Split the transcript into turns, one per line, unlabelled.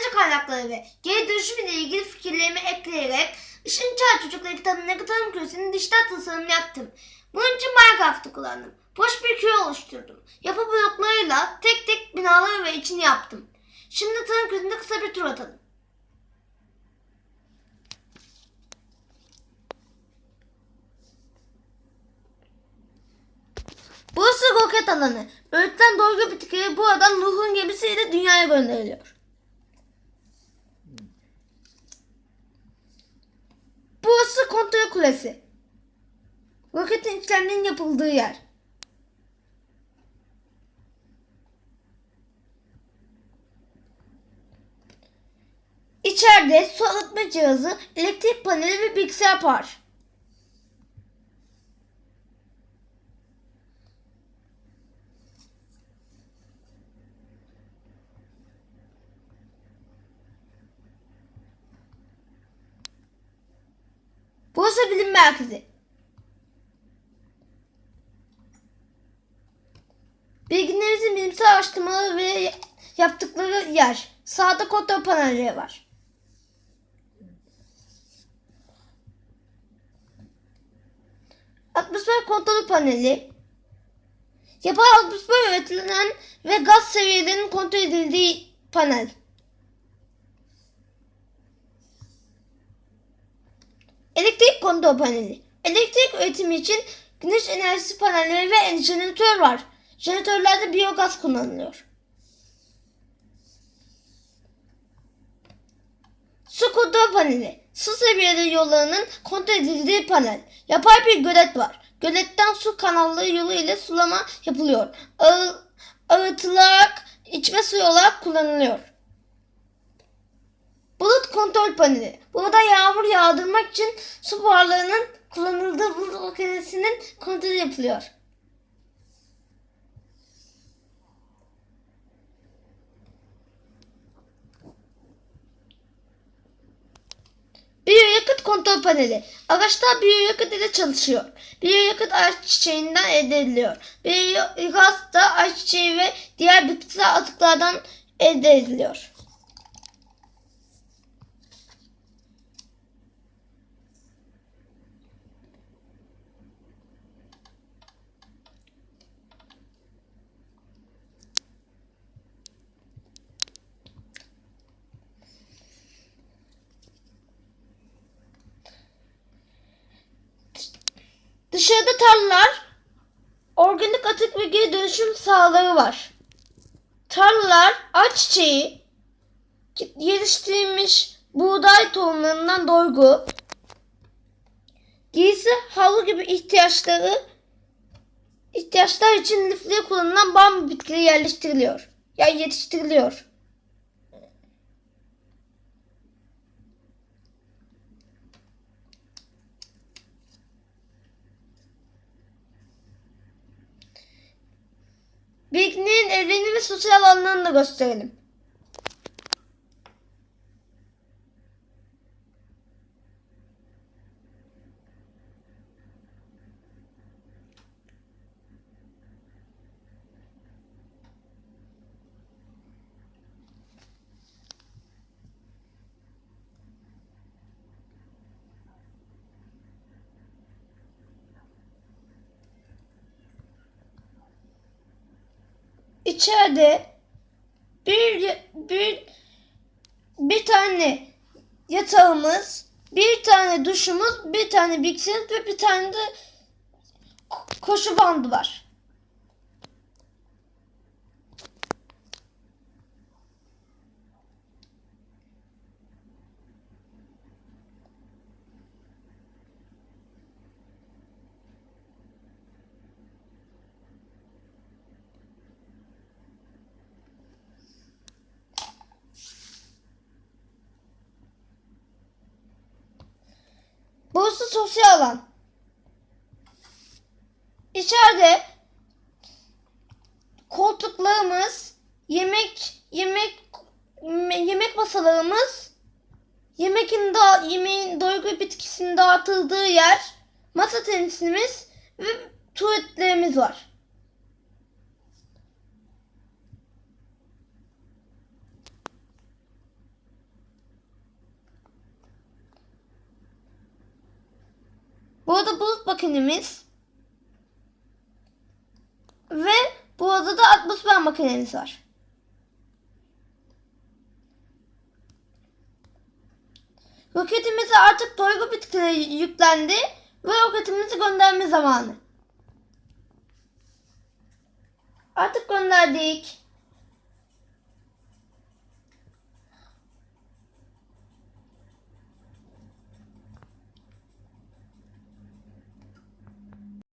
enerji kaynakları ve geri dönüşüm ile ilgili fikirlerimi ekleyerek Işın Çağ Çocukları kitabındaki tarım küresinin dijital tasarımını yaptım. Bunun için Minecraft'ı kullandım. Boş bir küre oluşturdum. Yapı bloklarıyla tek tek binaları ve içini yaptım. Şimdi tarım küresinde kısa bir tur atalım. Burası roket alanı. Öğütlen dolgu bitkileri buradan Nuh'un gemisiyle dünyaya gönderiliyor. Burası kontrol kulesi. Roketin işlemlerinin yapıldığı yer. İçeride su arıtma cihazı, elektrik paneli ve bilgisayar var. Burası bilim merkezi. Bilginlerimizin bilimsel araştırmaları ve yaptıkları yer. Sağda kontrol panelleri var. Atmosfer kontrol paneli. Yapay atmosfer üretilen ve gaz seviyelerinin kontrol edildiği panel. Kontrol paneli. Elektrik üretimi için güneş enerjisi panelleri ve jeneratör var. Jeneratörlerde biyogaz kullanılıyor. Su kontrol paneli. Su seviyeleri yollarının kontrol edildiği panel. Yapay bir gölet var. Göletten su kanalları yolu ile sulama yapılıyor. Arı, arıtılarak içme suyu olarak kullanılıyor. Bulut kontrol paneli. Burada yağmur yağdırmak için su buharlarının kullanıldığı bulut makinesinin kontrolü yapılıyor. Biyoyakıt kontrol paneli. Ağaçlar biyoyakıt ile çalışıyor. Biyoyakıt ağaç çiçeğinden elde ediliyor. Biyogaz da ayçiçeği ve diğer bitkisel atıklardan elde ediliyor. Dışarıda tarlalar, organik atık ve geri dönüşüm sahaları var. Tarlalar ayçiçeği, yetiştirilmiş buğday tohumlarından doygu, giysi, havlu gibi ihtiyaçları ihtiyaçlar için lifliğe kullanılan bambu bitkileri yerleştiriliyor. Yani yetiştiriliyor. Bilginin evlerini ve sosyal alanlarını da gösterelim. İçeride bir bir bir tane yatağımız, bir tane duşumuz, bir tane bilgisayarımız ve bir tane de ko- koşu bandı var. Burası sosyal alan. İçeride koltuklarımız, yemek yemek yemek masalarımız, yemekin da yemeğin doygu bitkisinin dağıtıldığı yer, masa tenisimiz ve tuvaletlerimiz var. Burada bulut makinemiz. Ve burada da atmosfer makinemiz var. Roketimize artık doygu bitkileri yüklendi ve roketimizi gönderme zamanı. Artık gönderdik.